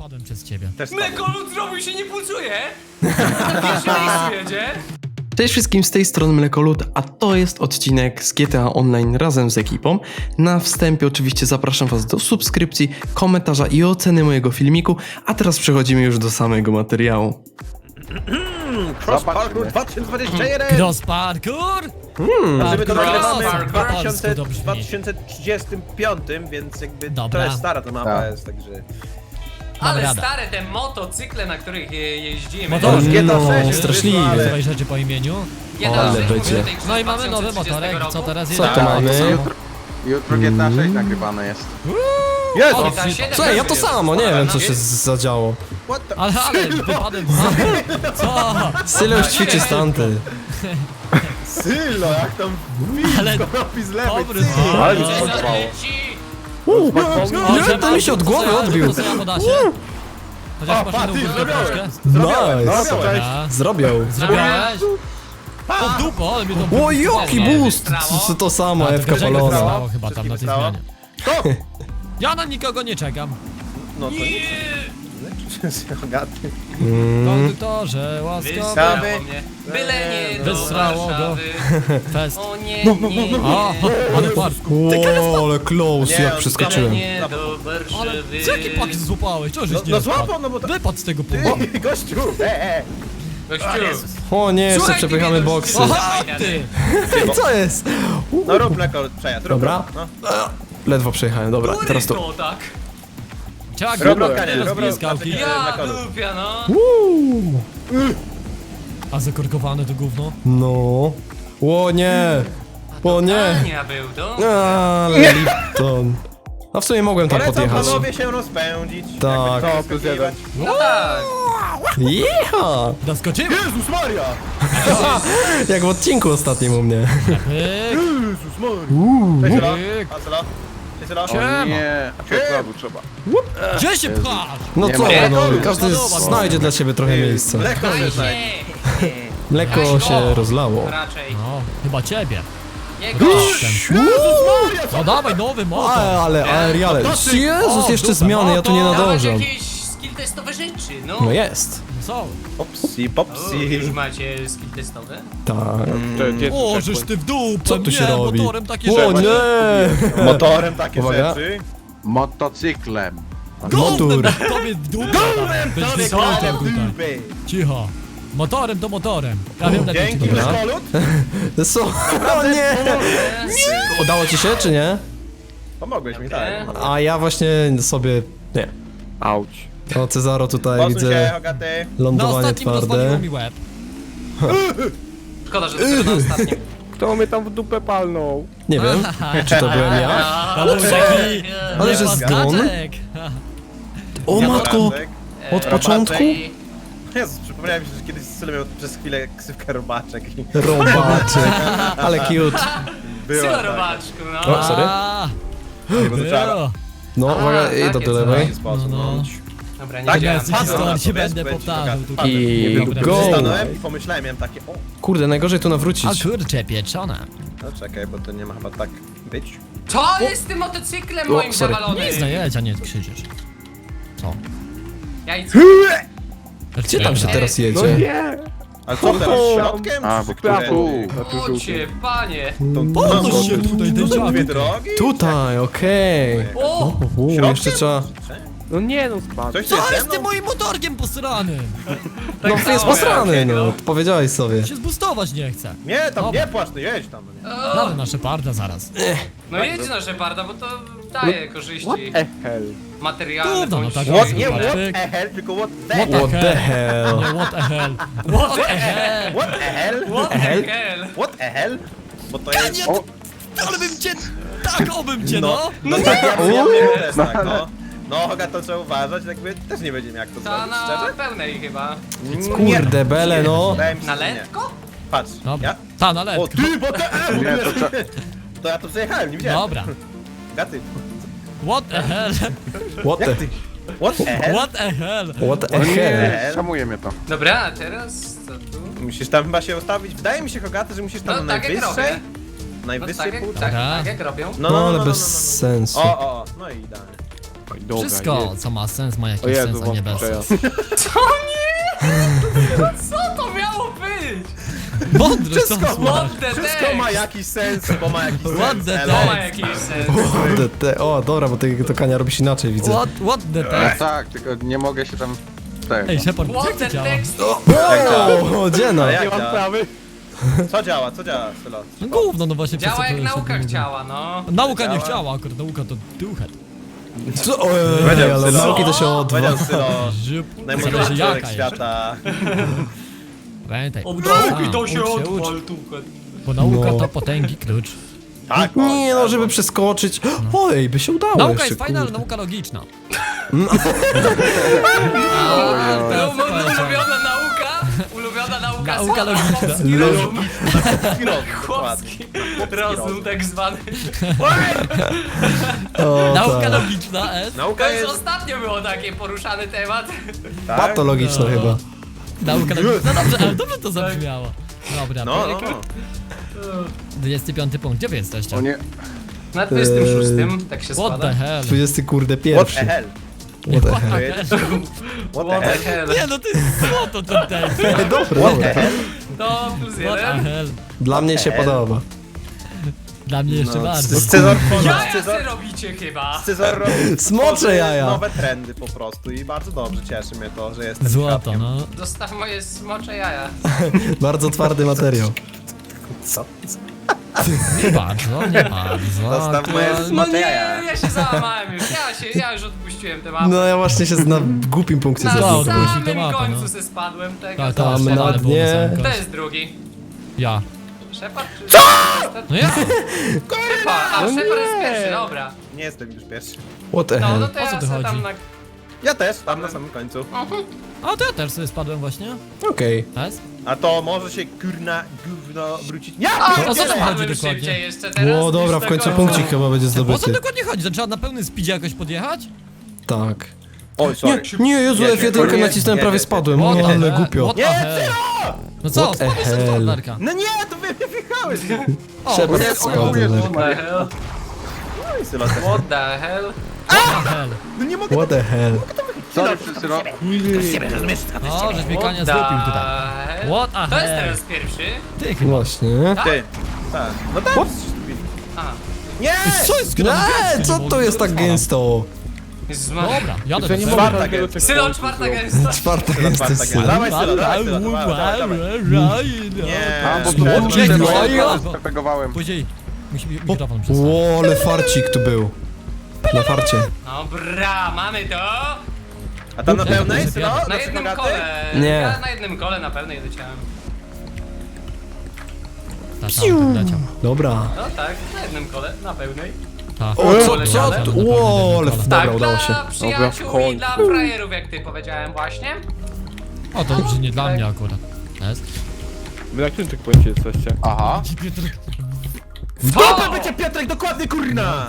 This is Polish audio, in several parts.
spadłem przez ciebie. Też. Mlekolud zrobił się nie pulsuje! Na pierwszym miejscu jedzie. Cześć wszystkim, z tej strony Mlekolud, a to jest odcinek z GTA Online razem z ekipą. Na wstępie oczywiście zapraszam Was do subskrypcji, komentarza i oceny mojego filmiku, a teraz przechodzimy już do samego materiału. Cross Parkour 2021! Cross parkour? My to Cross nagrywamy w parkour. 2000, To brzmi. 2035, więc jakby Dobra. to jest stara ta mapa jest, także... Ale radę. stare te motocykle, na których je, jeździmy. Motor. GTA No, 6 już straszliwie. wyszło, ale- Nazywaj rzeczy po imieniu. Jeden Ale rzecz, będzie. tej No i mamy nowy 2030 motorek, roku. co teraz Co jest? to mamy? Jutro, jutro GTA 6 nagrywane jest. Jest! O, GTA 7 Słuchaj, ja to jest samo, nie wiem co no. się z- zadziało. What the... Ale, ale, wypadłem Co? Sylo już ćwiczy stanty. Sylo, jak tam Ale robi z lewej, dobry Sylo. Ale No. mi się. Leci. Nie, to mi się od głowy odbił. Co? Chociaż O, ty, troszkę. Zrobiłem, Nice. zrobiłem. Dobra. Zrobiał. Zrobiłeś? O dupo, ale mnie to... O, boost! wystrało. To, samo, to Ewka Grzegorz wystrało chyba tam na tej Wszystkim zmianie. To! Ja na nikogo nie czekam. No to nie. Gaty. Konduktorze, łaskawy. Wystrało Samy. mnie. Byle nie do Wysrało go. Warszawy. Fest. O nie, nie, nie. O, ale park. O, ale close, Nie, jak on przeskoczyłem. Nie do Ale Warszawy. co jaki pak złapałeś? Czego żeś No, nie no złapał, no bo to... Wypadł z tego punktu. Ty, gościu! E, e! Gościu. O nie, jeszcze Słuchaj, ty przepychamy mnie boksy. Aha, ty! Co jest? No rób mleko, przejazd, rób, Dobra. no. Ledwo przejechałem, dobra, teraz to. Kurko, tak. Trzeba Rob go lokanie, rob rozbije rok, skałki. Ja dupia, no. A zakorkowane to gówno? No. O nie! O nie! Ania był, do. Ale Lipton. A w sumie mogłem tam Polecam podjechać. panowie się rozpędzić. Tak. to skakiwać. No tak. Jecha! Doskoczymy! Jezus Maria! Jak w odcinku ostatnim u mnie. Pyk, Jezus Maria! Cześć Sylo. Pyk. A Sylo? Siema. Nie, a przekładu trzeba. Gdzie się pchasz? No Nie co, ma. no, każdy znajdzie dla siebie trochę miejsca. Mleko się. Mleko się rozlało. Raczej. No, chyba ciebie. Jego. No dawaj, nowy motor! Ale, ale, aeriale. Motocykl. Jezus, O, jeszcze zmiany, ja tu nie nadążam. jakieś skill testowe rzeczy, no. No jest. Co? Popsi, O, popsi. już macie skill testowe? Tak. O, żeż ty w dół! Co tu się robi? motorem takie O rzeczy. nie! Motorem takie Uwaga. rzeczy. Motocyklem. Motor. Gównem tobie w dół! Tobie tutaj. dupy. Cicho. Motorem to motorem. Ja wiem lepiej Dzięki Dobra. Mlekolut. Co? O nie! Udało ci się, czy nie? Pomogłeś mi, tak. A ja właśnie sobie... Nie. Auć. O, Cezaro tutaj Posuń się, widzę Hogaty. Na lądowanie ostatnim rozwaliło twarde. mi łeb. Szkoda, że to na ostatnim. Kto mnie tam w dupę palnął? Nie wiem, czy to byłem ja? To był taki... Ale że zgon? O matko! Robaczek. Od początku? Jezus, przypomniałem się, że kiedyś Sylo miał przez chwilę ksywkę robaczek. i Robaczek. Ale cute. Była Sylo taka. robaczku, no. O, sorry. A, było. No, A, uwaga, i do takie do w lewej. taki sposób, No, no. No. Dobra, nie Tak wiedziałem. to, nie wiesz, będę powtarzał tutaj. I go! Stanąłem i pomyślałem, miałem takie, o, Kurde, najgorzej tu A nawrócić. kurcze, pieczone. no czekaj, bo to nie ma chyba tak być. Co jest z tym motocyklem O, moim sorry. zawalonym? Nie znajeć, a nie krzyczysz. Co? Jajco. Gdzie tam się teraz No jedzie? nie! Ale co teraz, środkiem? A, bo którędy? klapu. O cię, panie. Podnoś się tutaj, No dwie drogi? Tutaj, okej. O! Środkiem? jeszcze trzeba... No nie no, spadł. Coś Co jest jest z tym moim motorkiem posranym? No jest samo, posrany, no. jego. Powiedziałeś sobie. Się zbustować nie chcę. Nie, tam Dobra. nie płacz, no jedź tam. no nie. Jadę na Szeparda zaraz. No jedź na Szeparda, bo to daje korzyści What the hell? materialne Gówno, no bądź... tak What, nie what the hell, tylko what the What hell. What the hell? Nie, what the hell. What the hell. What the hell? What the hell? hell? What the hell? Bo to Ja jest... nie, ale bym cię... Tak, obym cię, no. no tak, ja ja że to jest tak, no. No, Hoga, to trzeba uważać, jakby też nie będziemy jak to Ta zrobić, na szczerze? pełnej chyba. Kurde, bele, no. Wydaje mi się, Na że nie. Patrz, Dobra. ja... Ta, na O, ty, bo te... Nie, to. To ja tu przejechałem, nie widziałem. Dobra. Gaty. What the hell. What the... Ty? What the hell? What the hell. What the No hell? nie, szamuje mnie to. Dobra, a teraz co tu? Musisz tam chyba się ustawić. Wydaje mi się, Hogaty, że musisz tam No na tak jak najwyższej... robię. No Najwyższej tak jak, tak, tak jak robią. No, No ale bez sensu. O, o, no i idealnie. Oj, dobra, Wszystko, co ma sens, ma jakiś Jezu, sens, a nie bez sensu. Co to miało być? Wszystko, the Wszystko ma jakiś sens, bo ma jakiś What sens. the elo. To ma jakiś sens. Te, o, dobra, bo ty, to Kania robisz inaczej, widzę. What, what the No text? tak, tylko nie mogę się tam... Tego. Ej, Shepard, What jak the to działa? text? O, gdzie no? Nie mam prawy. Co działa, co działa, Sylo? No gówno, no właśnie Działa przez co jak to nauka chciała, no. Nauka nie Działa. chciała, akurat nauka to duchet. Co? Ojej, Powiedział ale Sylo. nauki to się odwa. Powiedział Sylo, Żyp, najmądrzejszy zależy człowiek jaka jest. świata. Pamiętaj. Od Sam, nauki to się ucz, odpal. Bo nauka No. to potęgi klucz. Tak, Nie no, tak, żeby bo- przeskoczyć. Oj, by się udało Nauka jeszcze, jest fajna, ale kurde. nauka logiczna. No, mo- powiedziałem. ulubiona nauka, nauka Nauka logiczna. chłopski rozum, tak zwany. O, Nauka tak. logiczna, S. To Nauka już jest... ostatnio było takie poruszany temat. Tak? Patologiczne No. chyba. Nauka logiczna. No dobrze, ale dobrze to zabrzmiało. Dobra, No, Piotrek, no, no. 25 punkt, gdzie wy jesteście? O nie. Na 26 tak się What the składa. hell? 20 kurde What pierwszy. the hell? What the What hell. the hell? What What the the hell? hell? Nie no, to jest złoto ten tekst. Ej, Dobra, dobra. To plus What the jeden. hell? Dla mnie się hell? podoba. Dla mnie jeszcze No, bardziej. Scyzor Jaja se Scyzor, robicie chyba. Scyzor robi Smocze tworzy jaja. nowe trendy po prostu i bardzo dobrze cieszy mnie to, że jestem Złoto, świadkiem. no. Dostaw moje smocze jaja. Bardzo twardy materiał. Co? Nie bardzo, nie bardzo. Dostaw moje To- No smocze nie, ja się załamałem już. Ja się, ja już odpuściłem temat. No ja właśnie się na głupim punkcie Na to zabiłem. odpuścił samym temat, końcu no. se spadłem tego. Tak, to Tam na dnie. Kto jest drugi? Ja. Shepard czy... No ja. Shepard, a No Shepard jest nie. pierwszy, dobra. Nie jestem już pierwszy. What the No, no hell? to O co ja se chodzi? tam na... Ja też, tam na samym końcu. A to ja też sobie spadłem właśnie. Okej. S? A to może się kurna gówno wrócić. Ja! A, O co tam chodzi spadłem dokładnie? szybciej jeszcze teraz O, dobra, w końcu punkcik chyba będzie O co zdobyty. dokładnie chodzi? To trzeba na pełnym speedzie jakoś podjechać? Tak. Oj, Nie, sorry. nie, Jezu, Jedzie, F1 nie, nacisnąłem, nie, prawie nie, spadłem. O, the ale hell? głupio. What the Nie, hell? No co, What the spadłeś z hell? Thunderka. No nie, to wy mnie wjechałeś. O, Shepard nie, spadł. What the hell? Też. What the hell? What the hell? No nie mogę What the hell? Sorry, wszyscy ro... O, żeś mnie Kania the tutaj. hell? What a To jest hell? teraz pierwszy. Ty chyba. Właśnie. Ty. Tak. No tak. A, Nie! Co jest? Eee, co to jest tak gęsto? Jezus. Dobra, jadę To nie do mogę Czwarta takiego gęsta. Sylo, czwarta gęsta. Czwarta jest gęsta. Dawaj, Sylo, dawaj, Sylo, dawaj, dawaj, dawaj. Nie. A, bo tu Nie, nie, no, nie, nie. Później musi mikrofon przestać. Ło, ale farcik tu był. Na farcie. Dobra, mamy to. A tam na Kurde, pełnej, to Sylo? jest Na Na jednym kole. Nie. Ja na jednym kole na pewno leciałem. Tak, tam leciał. Dobra. No tak, na jednym kole, na pełnej. Tak. O, co, co? Poleciałem. tu- Ło, ale Tak, dobra, udało się. dla przyjaciół Dobra, w i dla frajerów, jak ty powiedziałem właśnie. O, to dobrze, nie dla mnie akurat. Jest. Wy na którym checkpoincie jesteście? Aha. W dupę bycie Piotrek, dokładnie kurna!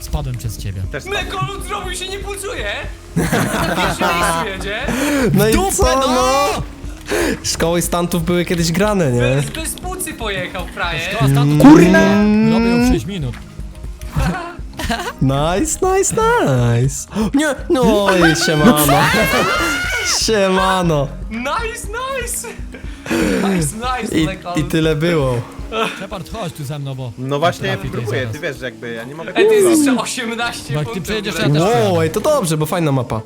Spadłem przez ciebie. Też spadłem. Mleko lud zrobił się nie pulsuje. Jedzie. No i Dupę, co, no! no? Szkoły stantów były kiedyś grane, nie? Bez, bez pucy pojechał frajer. Kurna! Robię ją w 6 minut. Nice, nice, nice. Nie, no i siemano. Siemano. Nice, nice. Nice, nice, I, I tyle było. Shepard, chodź tu ze mną, bo... No właśnie, Trafi tutaj próbuję, zaraz. ty wiesz, że jakby ja nie mogę Ej, to jest jeszcze 18 Bo jak ty punktów. przejedziesz, ja też Wow, ej, to dobrze, bo fajna mapa.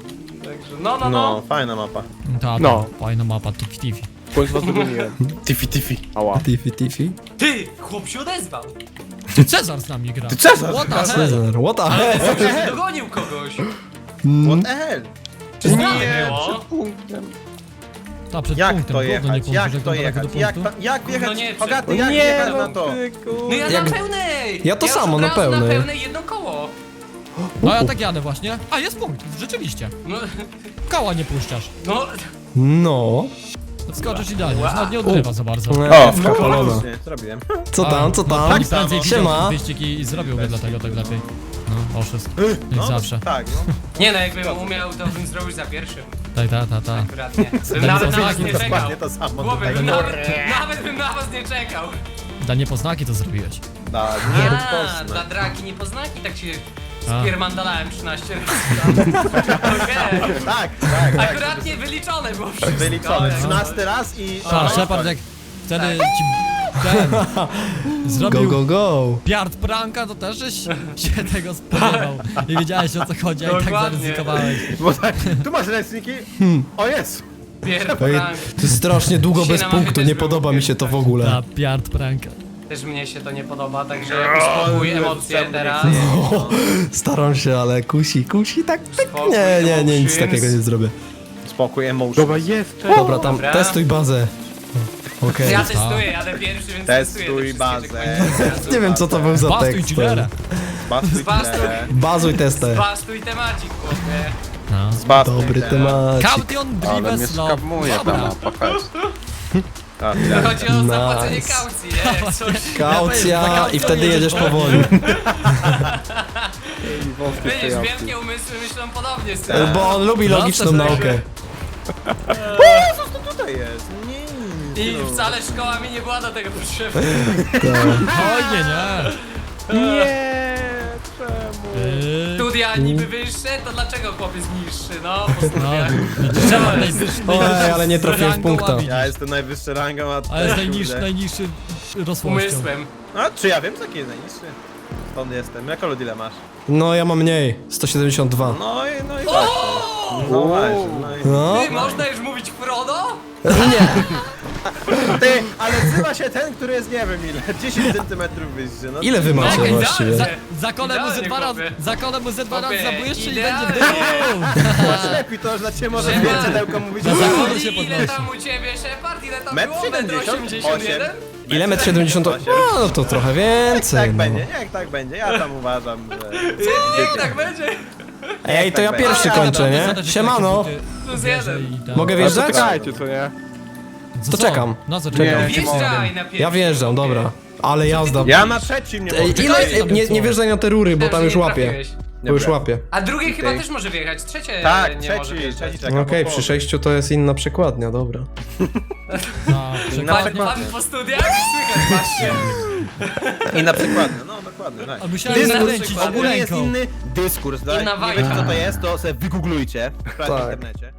Także No, no, No, no. fajna mapa. Ta, No. no. fajna mapa, tifi tifi. W końcu was dogoniłem. Tiffy, Tiffy. Ała. Tiffy, Tiffy. Ty, chłop się odezwał. Ty Cezar z nami gra. Ty Cezar! What the hell? Cezar, what the hell? Że dogonił kogoś. What the hell? Czy zmiany było? Punktem. Ta, przed Jak punktem, to gówno nie jechać? Jak to jak jechać? Jak, jak wjechać? No nie, Hogaty, jak Nie, wjechać no na to? ty, No ja Jak- na pełnej. Ja to już samo, od na razu pełnej. na pełnej jedno koło. No ja tak jadę właśnie. A, jest punkt, rzeczywiście. No, Koła nie puszczasz. no, No. Skoczysz idealnie, już nawet nie odrywa za bardzo. O, faktycznie, zrobiłem. Co tam, co No, tam? prędzej samo. widział Siema. ten wyścig i, i zrobiłby dlatego tak lepiej. No, oszust. Jak No, zawsze. Tak, no. nie no, jakbym umiał, to bym zrobił za pierwszym. Tak, tak, tak, tak. Akurat nie. Bym Dla nawet na was niepoznaki nie to czekał. Dokładnie to samo. Głowy, tutaj. bym nawet, nawet bym na was nie czekał. Dla niepoznaki to zrobiłeś. Da, nie rób A, dla draki niepoznaki tak się Spiermandalałem 13 razy. Okej. Tak, tak, tak. Akurat nie wyliczone było wszystko. Wyliczone. ale- 13 raz i... A, no, Shepard jak wtedy Tak. ci ten Go, zrobił go, go. piard pranka, to też żeś się tego spodziewał. Nie wiedziałeś o co chodzi, a i tak Dokładnie. zaryzykowałeś. Bo tak, tu masz ręczniki. O jest! Prank. To jest strasznie długo Dzisiaj bez na mapie punktu, też nie był podoba mi się to w ogóle. Ta piard pranka. Też mnie się to nie podoba, także uspokój emocje teraz. nie Staram się, ale kusi, kusi, tak, tak. Spokój, Nie, nie, nie, nic emotions. takiego nie zrobię. Spokój, emotion. Dobra, jest. Dobra, tam Dobra. testuj bazę. Okej. Ja testuję, jadę pierwszy, więc Testuj testuję te bazę. wszystkie checkpointy. Nie wiem co to był za Bastuj tekst. chillera. Zbastuj Zbastuj. tyle. Bazuj testę. Bastuj temacik, chłopie. No. Zbastuj Dobry tyle. temat. Caution Ale mnie Drives Law. skawmuje ta Dobra. mapa. A, To tak. chodzi o zapłacenie Nice. kaucji, nie? Coś. Kaucja i wtedy jedziesz powoli. Widzisz, wielkie umysły myślą podobnie z Tak. tym. Bo on lubi logiczną naukę. Co tutaj jest? Nie. I wcale szkoła mi nie była do tego potrzebna. Oj, nie, nie. Nie, czemu? Yy, Studia niby wyższe, to dlaczego chłopiec niższy, no? Po No, studiach. trzeba najwyższy, Oj, ale nie trafiłem w punkta. Ja jestem najwyższy rangą, a ty, Ale jest najniższy, kurde. najniższy. Umysłem. A, czy ja wiem, jaki jest najniższy? Stąd jestem. Jaką lud ile masz? No ja mam mniej. 172. No i, no i właśnie. No właśnie, no i... No. Ty, można już mówić Frodo? Ty, ale wzywa się ten, który jest nie wiem ile, 10 centymetrów wyższy. No, Ile wy Tak, macie idealnie. właściwie? Za, zakolę mu ze Idealnie, dwa razy, chłopie. zakolę mu ze dwa razy Chłopie, zabłyszczy i idealnie. będzie w dół. Masz lepiej, to już dla ciebie może Siema. więcej tylko mówić. Na o- zakłady się Ile podnosi. tam u ciebie, Shepard? Ile tam Metr było? Metr 78? 81? Ile metr 70? No to trochę więcej. Tak No. będzie, niech tak będzie. Ja tam uważam, że... Niech tak będzie. Ej, to ja tak pierwszy kończę, nie? Siemano. Plus jeden. Mogę wjeżdżać? czekajcie, co nie? To czekam. No co, Nie. czekam. Wjeżdżaj na pierwszy. Ja wjeżdżam, dobra. Ale jazda. Ja na trzecim nie Ej, mogę. ile, ej, nie, nie wjeżdżaj na te rury, bo tam już łapie. Bo już Dobra. łapie. A drugi chyba też może wjechać, trzecie Tak, nie trzeci, może trzeci wjeżdżać. czeka Okej, po przy sześciu to jest inna przekładnia, dobra. No, Pan, przekładnie. pan po studiach słychać właśnie. I na przykład, no dokładnie, tak. A Dyskurs, nakręcić ogólnie jest ręką. inny dyskurs, tak? Inna Nie wiecie co to jest, to sobie wygooglujcie w Tak. internecie.